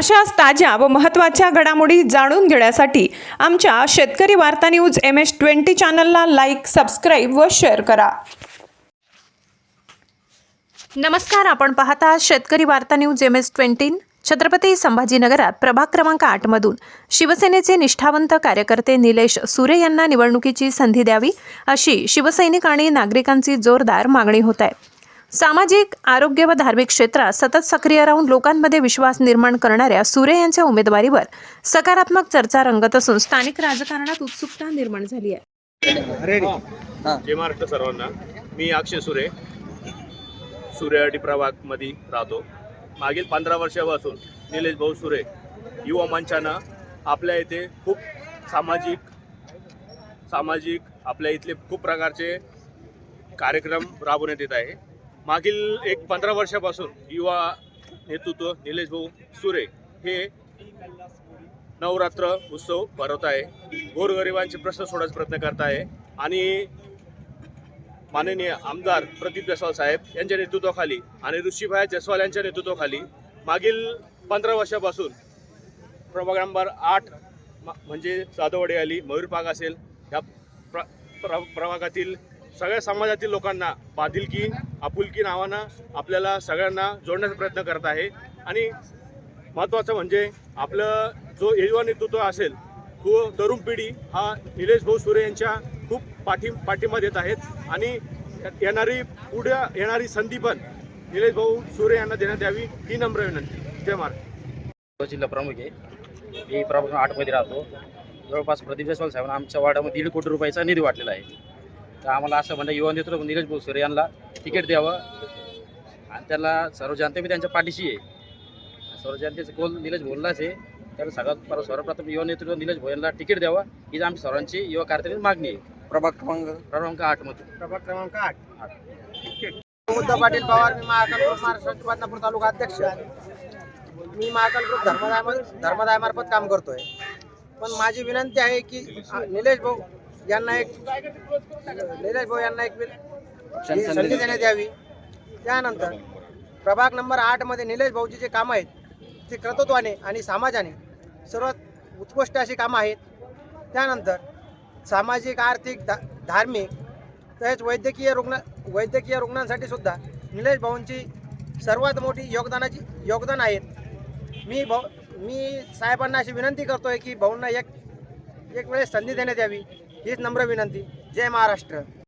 अशाच ताज्या व महत्त्वाच्या घडामोडी जाणून घेण्यासाठी आमच्या Shetkari Varta news M S twenty चॅनलला लाईक सबस्क्राईब व शेअर करा. नमस्कार आपण पाहता Shetkari Varta news M S twenty. Chhatrapati संभाजीनगरात प्रभाग क्रमांक आठमधून शिवसेनेचे निष्ठावंत कार्यकर्ते निलेश सुरे यांना निवडणुकीची संधी द्यावी अशी शिवसैनिक आणि नागरिकांची जोरदार मागणी होत आहे. सामाजिक आरोग्य व धार्मिक क्षेत्रात सतत सक्रिय राहून लोकांमध्ये विश्वास निर्माण करणाऱ्या सुरे यांच्या उमेदवारीवर सकारात्मक चर्चा रंगत असून स्थानिक राजकारणात उत्सुकता निर्माण झाली आहे. जय महाराष्ट्र सर्वांना. मी अक्षय सुरे. सूर्यवाडी प्रभागमध्ये राहतो. मागील पंधरा वर्षापासून निलेश भाऊ सुरे युवा मंचानं आपल्या इथे खूप सामाजिक सामाजिक आपल्या इथले खूप प्रकारचे कार्यक्रम राबवण्यात येत आहे. मागील एक पंधरा वर्षापासून युवा नेतृत्व निलेश भाऊ सुरे हे नवरात्र उत्सव भरवत आहे. गोरगरिबांचे प्रश्न सोडण्याचा प्रयत्न करत आहे. आणि माननीय आमदार प्रदीप जसवाल साहेब यांच्या नेतृत्वाखाली आणि ऋषीभाई जसवाल यांच्या नेतृत्वाखाली मागील पंधरा वर्षापासून प्रभाग नंबर आठ म- म्हणजे जाधववाडी आली मयूरबाग असेल या प्र प्र प्रभागातील सगळ्या समाजातील लोकांना बादिलकी आपुलकी नावानं आपल्याला सगळ्यांना जोडण्याचा प्रयत्न करत आहे. आणि महत्त्वाचं म्हणजे आपलं जो युवा नेतृत्व असेल तो तरुण पिढी हा निलेश भाऊ सुरे यांच्या खूप पाठी पाठिंबा देत आहेत. आणि येणारी पुढे येणारी संधी पण निलेश भाऊ सुरे यांना देण्यात यावी ही नम्र विनंती. जय महाराज जिल्हा प्रमुख आहे. मी प्रमुख आठमध्ये राहतो. जवळपास प्रदीप जयस्वाल साहेबांना आमच्या वार्डामध्ये दीड कोटी रुपयाचा निधी वाटलेला आहे. तर आम्हाला असं म्हणणं युवा नेतृत्व निलेश भोसरे यांना तिकीट द्यावं. आणि त्याला सर्व जनता बी त्यांच्या पाठीशी आहे. सर्व जनतेचं कोल निलेश बोललाच आहे. त्याला सगळ्यात पर- सर्वप्रथम युवा नेतृत्व निलेश भोय यांना तिकीट द्यावं. हीच आमची सर्वांची युवा कार्याची मागणी आहे. प्रभाग क्रमांक? क्रमांक आठमध्ये प्रभाग क्रमांक आठ. उद्धव पाटील पवार मी महाकाल ग्रुप महाराष्ट्राचे बदनापूर तालुका अध्यक्ष. मी महाकाल ग्रुप धर्मदाय धर्मदायमार्फत काम करतोय. पण माझी विनंती आहे की निलेश भाऊ यांना एक निलेश भाऊ यांना एक संधी देण्यात यावी. त्यानंतर प्रभाग नंबर आठमध्ये निलेश भाऊची जे कामं आहेत ते कर्तृत्वाने आणि समाजाने सर्वात उत्कृष्ट अशी कामं आहेत. त्यानंतर सामाजिक आर्थिक धा धार्मिक तसेच वैद्यकीय रुग्ण वैद्यकीय रुग्णांसाठी सुद्धा निलेश भाऊंची सर्वात मोठी योगदानाची योगदान आहेत मी भाऊ मी साहेबांना अशी विनंती करतोय की भाऊंना एक एक वेळेस संधी देण्यात यावी. हीच नम्र विनंती. जय महाराष्ट्र.